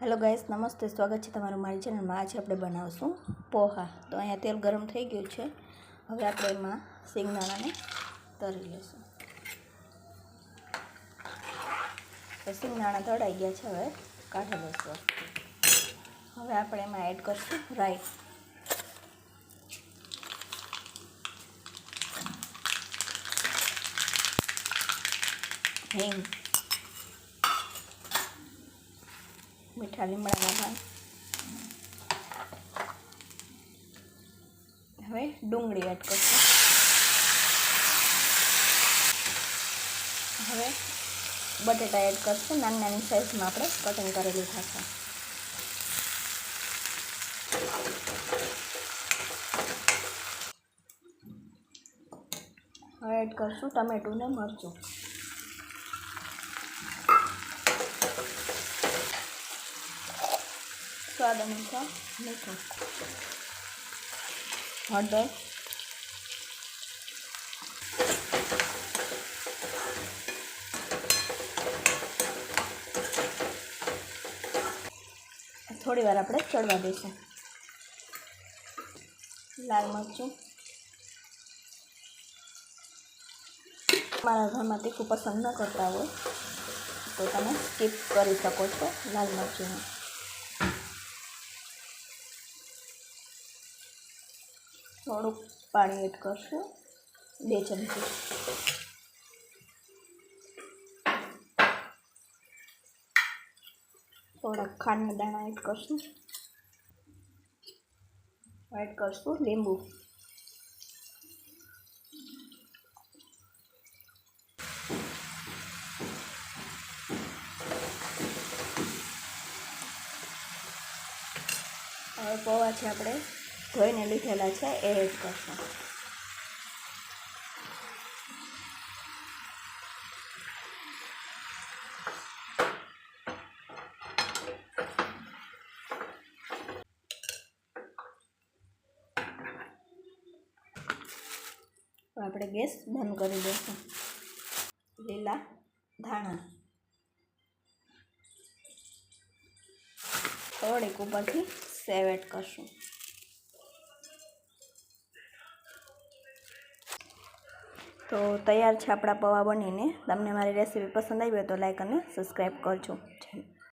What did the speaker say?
Hello guys નમસ્તે. સ્વાગત છે તમારું મારી ચેનલમાં આજે આપણે બનાવશું પોહા. તો અહીંયા તેલ ગરમ થઈ ગયું છે. હવે આપણે એમાં સિંગદાણાને તરી લઈશું. તો તળાઈ ગયા છે હવે. કાઢી લઈશું હવે આપણે એમાં એડ કરશું રાઈ હિંગ. મીઠા લીમડાના ભાગ. હવે ડુંગળી એડ કરશું. હવે બટેટા એડ કરશું. નાની નાની સાઈઝમાં આપણે કટિંગ કરેલી થશે. હવે એડ કરશું ટમેટું ને મરચું. અનુસાર મીઠું હળદર થોડી વાર આપણે ચડવા દઈશું. લાલ મરચું. મારા ઘરમાં તીખું પસંદ ન કરતા હોય તો તમે સ્કીપ કરી શકો છો લાલ મરચુંને. થોડુંક પાણી એડ કરશું. બે ચમચી. થોડાક ખાંડના દાણા એડ કરશું. એડ કરશું લીંબુ. હવે પૌવા છે આપણે ધોઈને લીધેલા છે, એ એડ કરશું. આપણે ગેસ બંધ કરી દઈશું. લીલા ધાણા. થોડીક ઉપરથી સેવ એડ કરશું. તો તૈયાર છે આપણા પૌવા બનીને. તમને મારી રેસીપી પસંદ આવી હોય તો લાઈક અને સબસ્ક્રાઈબ કરજો.